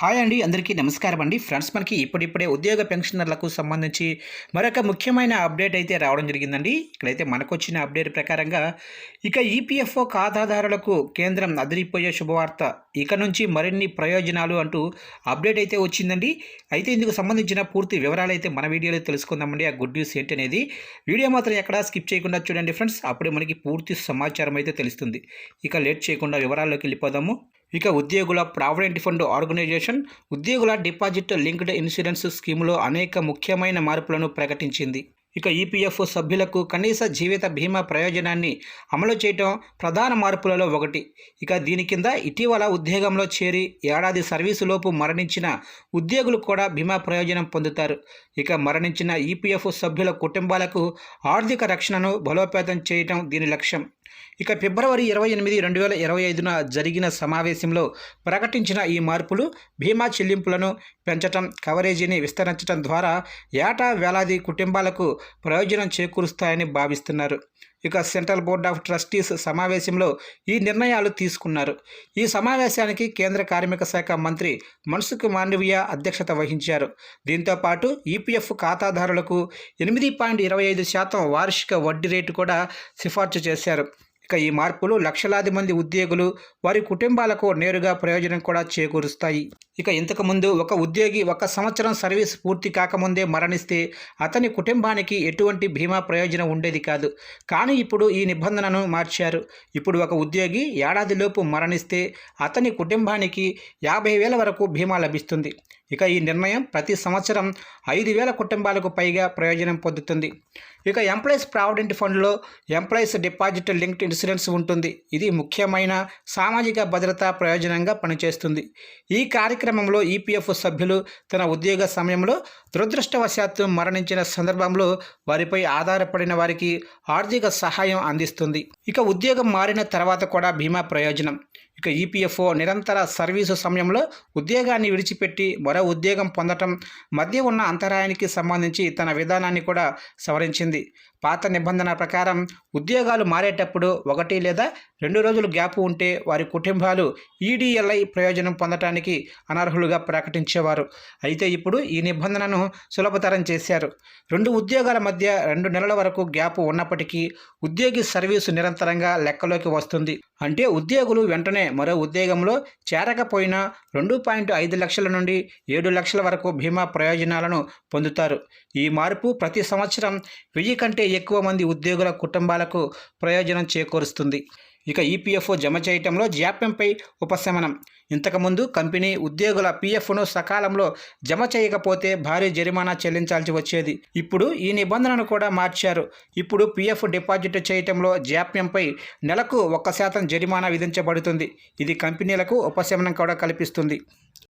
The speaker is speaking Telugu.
హాయ్ అండి అందరికీ నమస్కారం అండి. ఫ్రెండ్స్ మనకి ఇప్పుడిప్పుడే ఉద్యోగ పెన్షనర్లకు సంబంధించి మరొక ముఖ్యమైన అప్డేట్ అయితే రావడం జరిగిందండి. ఇక్కడైతే మనకు వచ్చిన అప్డేట్ ప్రకారంగా ఇక ఈపీఎఫ్ఓ ఖాతాదారులకు కేంద్రం అదిరిపోయే శుభవార్త ఇక నుంచి మరిన్ని ప్రయోజనాలు అంటూ అప్డేట్ అయితే వచ్చిందండి. అయితే ఇందుకు సంబంధించిన పూర్తి వివరాలు అయితే మన వీడియోలో తెలుసుకుందామండి. ఆ గుడ్ న్యూస్ ఏంటి అనేది వీడియో మాత్రం ఎక్కడా స్కిప్ చేయకుండా చూడండి ఫ్రెండ్స్. అప్పుడే మనకి పూర్తి సమాచారం అయితే తెలుస్తుంది. ఇక లేట్ చేయకుండా వివరాల్లోకి వెళ్ళిపోదాము. ఇక ఉద్యోగుల ప్రావిడెంట్ ఫండ్ ఆర్గనైజేషన్ ఉద్యోగుల డిపాజిట్ లింక్డ్ ఇన్సూరెన్స్ స్కీమ్లో అనేక ముఖ్యమైన మార్పులను ప్రకటించింది. ఇక ఈపీఎఫ్ సభ్యులకు కనీస జీవిత బీమా ప్రయోజనాన్ని అమలు చేయటం ప్రధాన మార్పులలో ఒకటి. ఇక దీని కింద ఇటీవల ఉద్యోగంలో చేరి ఏడాది సర్వీసులోపు మరణించిన ఉద్యోగులు కూడా బీమా ప్రయోజనం పొందుతారు. ఇక మరణించిన ఈపీఎఫ్ సభ్యుల కుటుంబాలకు ఆర్థిక రక్షణను బలోపేతం చేయటం దీని లక్ష్యం. ఇక ఫిబ్రవరి ఇరవై ఎనిమిది రెండు వేల ఇరవై ఐదున జరిగిన సమావేశంలో ప్రకటించిన ఈ మార్పులు బీమా చెల్లింపులను పెంచటం కవరేజీని విస్తరించడం ద్వారా ఏటా వేలాది కుటుంబాలకు ప్రయోజనం చేకూరుస్తాయని భావిస్తున్నారు. ఇక సెంట్రల్ బోర్డ్ ఆఫ్ ట్రస్టీస్ సమావేశంలో ఈ నిర్ణయాలు తీసుకున్నారు. ఈ సమావేశానికి కేంద్ర కార్మిక శాఖ మంత్రి మన్సుఖ్ మాండవియా అధ్యక్షత వహించారు. దీంతో పాటు ఈపీఎఫ్ ఖాతాదారులకు ఎనిమిది పాయింట్ ఇరవై ఐదు శాతం వార్షిక వడ్డీ రేటు కూడా సిఫార్సు చేశారు. ఇక ఈ మార్పులు లక్షలాది మంది ఉద్యోగులు వారి కుటుంబాలకు నేరుగా ప్రయోజనం కూడా చేకూరుస్తాయి. ఇక ఇంతకుముందు ఒక ఉద్యోగి ఒక సంవత్సరం సర్వీస్ పూర్తి కాకముందే మరణిస్తే అతని కుటుంబానికి ఎటువంటి బీమా ప్రయోజనం ఉండేది కాదు. కానీ ఇప్పుడు ఈ నిబంధనను మార్చారు. ఇప్పుడు ఒక ఉద్యోగి ఏడాదిలోపు మరణిస్తే అతని కుటుంబానికి యాభై వేల వరకు బీమా లభిస్తుంది. ఇక ఈ నిర్ణయం ప్రతి సంవత్సరం ఐదు వేల కుటుంబాలకు పైగా ప్రయోజనం పొందుతుంది. ఇక ఎంప్లాయీస్ ప్రావిడెంట్ ఫండ్లో ఎంప్లాయీస్ డిపాజిట్ లింక్డ్ ఇన్సూరెన్స్ ఉంటుంది. ఇది ముఖ్యమైన సామాజిక భద్రతా ప్రయోజనంగా పనిచేస్తుంది. ఈ కార్యక్రమంలో ఈపీఎఫ్ సభ్యులు తన ఉద్యోగ సమయంలో దురదృష్టవశాత్తు మరణించిన సందర్భంలో వారిపై ఆధారపడిన వారికి ఆర్థిక సహాయం అందిస్తుంది. ఇక ఉద్యోగం మారిన తర్వాత కూడా బీమా ప్రయోజనం. ఇక ఈపీఎఫ్ఓ నిరంతర సర్వీసు సమయంలో ఉద్యోగాన్ని విడిచిపెట్టి మరో ఉద్యోగం పొందటం మధ్య ఉన్న అంతరాయానికి సంబంధించి తన విధానాన్ని కూడా సవరించింది. పాత నిబంధన ప్రకారం ఉద్యోగాలు మారేటప్పుడు ఒకటి లేదా రెండు రోజులు గ్యాప్ ఉంటే వారి కుటుంబాలు ఈడీఎల్ఐ ప్రయోజనం పొందటానికి అనర్హులుగా ప్రకటించేవారు. అయితే ఇప్పుడు ఈ నిబంధనను సులభతరం చేశారు. రెండు ఉద్యోగాల మధ్య రెండు నెలల వరకు గ్యాప్ ఉన్నప్పటికీ ఉద్యోగి సర్వీసు నిరంతరంగా లెక్కలోకి వస్తుంది. అంటే ఉద్యోగులు వెంటనే మరో ఉద్యోగంలో చేరకపోయినా రెండు పాయింట్ ఐదు లక్షల నుండి ఏడు లక్షల వరకు బీమా ప్రయోజనాలను పొందుతారు. ఈ మార్పు ప్రతి సంవత్సరం వెయ్యి కంటే ఎక్కువ మంది ఉద్యోగుల కుటుంబాలకు ప్రయోజనం చేకూరుస్తుంది. ఇక ఈపీఎఫ్ఓ జమ చేయటంలో జాప్యంపై ఉపశమనం. ఇంతకుముందు కంపెనీ ఉద్యోగుల పీఎఫ్ను సకాలంలో జమ చేయకపోతే భారీ జరిమానా చెల్లించాల్సి వచ్చేది. ఇప్పుడు ఈ నిబంధనను కూడా మార్చారు. ఇప్పుడు పీఎఫ్ డిపాజిట్ చేయటంలో జాప్యంపై నెలకు ఒక్క శాతం జరిమానా విధించబడుతుంది. ఇది కంపెనీలకు ఉపశమనం కూడా కల్పిస్తుంది.